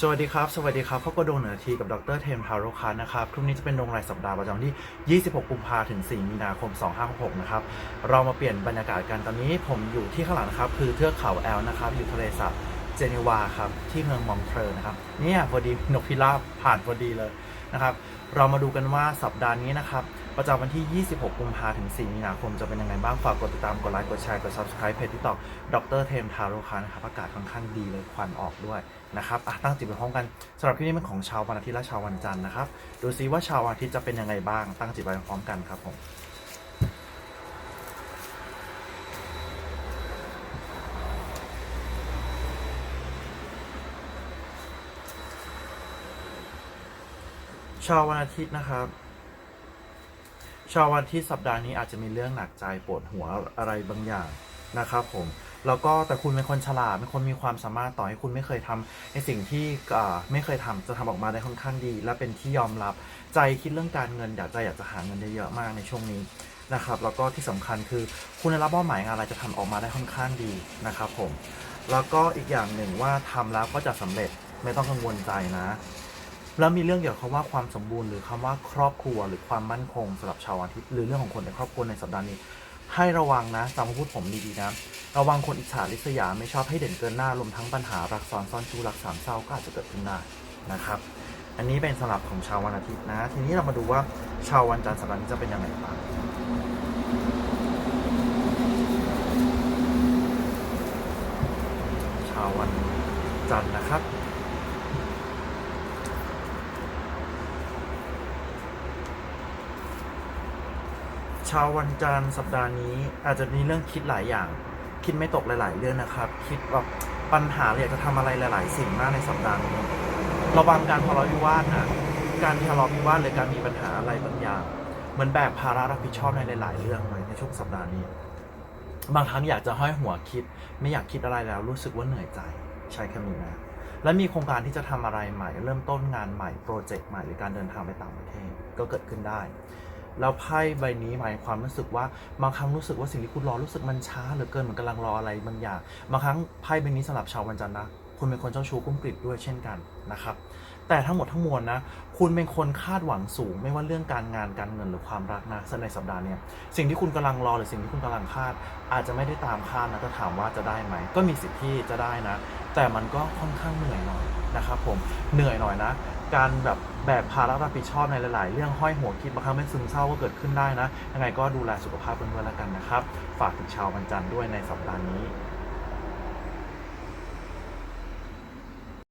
สวัสดีครับ สวัสดีครับพบกับดวงเหนือทีกับดรเทมทาโรคัสนะครับทุกนี้จะเป็นดวงรายสัปดาห์ประจำวันที่ 26 กุมภาถึง 4 มีนาคม 2566 นะครับ เรามาเปลี่ยนบรรยากาศกันตอนนี้ผมอยู่ที่ข้างหลังนะครับ คือเทือกเขาแอลนะครับ อยู่ทะเลสาบเจนีวาครับ ที่เมืองมองเทรอนะครับ เนี่ยพอดีนกพิราบผ่านพอดีเลยนะครับ เรามาดูกันว่าสัปดาห์นี้นะครับ ประจำวันที่ 26 กุมภาถึง 4 มีนาคมจะเป็นยังไงบ้างฝากกดติดตามกดไลค์กดแชร์กด subscribe เพจที่ต่อดรเทมทาโรคานะครับอากาศค่อนข้างดีเลยควันออกด้วยนะครับอะตั้งจิตไปพร้อมกันสำหรับที่นี่เป็นของชาววันอาทิตย์และชาววันจันทร์นะครับดูซิว่าชาววันอาทิตย์จะเป็นยังไงบ้างตั้งจิตไปพร้อมกันครับผมชาววันอาทิตย์นะครับ ชาววันที่สัปดาห์นี้อาจจะมีเรื่องหนักใจปวดหัวอะไรบางอย่างนะครับผมแล้วก็แต่คุณเป็นคนฉลาดเป็นคนมีความสามารถต่อให้คุณไม่เคยทำในสิ่งที่ไม่เคยทำจะทำออกมาได้ค่อนข้างดี และเป็นที่ยอมรับใจคิดเรื่องการเงินอยากจะอยากจะหาเงินเยอะๆมากในช่วงนี้นะครับแล้วก็ที่สำคัญคือคุณได้รับเป้าหมายงานอะไรจะทำออกมาได้ค่อนข้างดีนะครับผมแล้วก็อีกอย่างหนึ่งว่าทำแล้วก็จะสำเร็จไม่ต้องกังวลใจนะ แล้วมีเรื่องเกี่ยวกับคำว่าความสมบูรณ์หรือคำว่าครอบครัวหรือความมั่นคงสำหรับชาวอาทิตย์หรือเรื่องของคนในครอบครัวในสัปดาห์นี้ ให้ระวังนะจำคำพูดผมดีๆนะระวังคนอิจฉาริษยาไม่ชอบให้เด่นเกินหน้ารวมทั้งปัญหารักซ้อนซ่อนชู้รักสามเศร้าก็อาจจะเกิดขึ้นได้นะครับ อันนี้เป็นสำหรับของชาววันอาทิตย์นะ ทีนี้เรามาดูว่าชาววันจันทร์สัปดาห์นี้จะเป็นยังไงบ้างชาววันจันทร์นะครับ ชาววันจันทร์สัปดาห์นี้ อาจจะมีเรื่องคิดหลายอย่าง คิดไม่ตกหลาย ๆ เรื่องนะครับ คิดแบบปัญหาอยากจะทำอะไรหลาย ๆ สิ่งมากในสัปดาห์นี้ระวังการทะเลาะวิวาทนะการทะเลาะวิวาทหรือการมีปัญหาอะไรบางอย่างเหมือนแบกภาระรับผิดชอบในหลาย ๆ เรื่องเลยในช่วงสัปดาห์นี้ บางครั้งอยากจะห้อยหัวคิด ไม่อยากคิดอะไรแล้ว รู้สึกว่าเหนื่อยใจใช้คำนี้นะและมีโครงการที่จะทำอะไรใหม่ เริ่มต้นงานใหม่โปรเจกต์ใหม่หรือการเดินทางไปต่างประเทศก็เกิดขึ้นได้ แล้วไพ่ใบนี้หมายความรู้สึกว่าบางครั้งรู้สึกว่าสิ่งที่คุณรอรู้สึกมันช้าเหลือเกินเหมือนกำลังรออะไรบางอย่างบางครั้งไพ่ใบนี้สำหรับชาววันจันทร์นะคุณเป็นคนเจ้าชู้กุ้มกริบด้วยเช่นกันนะครับ แต่ทั้งหมดทั้งมวลนะ คุณเป็นคนคาดหวังสูง ไม่ว่าเรื่องการงานการเงินหรือความรักนะในสัปดาห์เนี้ยสิ่งที่คุณกำลังรอหรือสิ่งที่คุณกำลังคาด อาจจะไม่ได้ตามคาดนะถ้าถามว่าจะได้ไหม ก็มีสิทธิ์ที่จะได้นะ แต่มันก็ค่อนข้างเหนื่อยหน่อยนะครับผมเหนื่อยหน่อยนะ การแบบแบกภาระรับผิดชอบในหลาย ๆ เรื่องห้อยหัวคิดบางครั้งเป็นซึมเศร้าก็เกิดขึ้นได้นะ ยังไงก็ดูแลสุขภาพเพื่อนๆแล้วกันนะครับ ฝากถึงชาววันจันทร์ด้วยในสัปดาห์นี้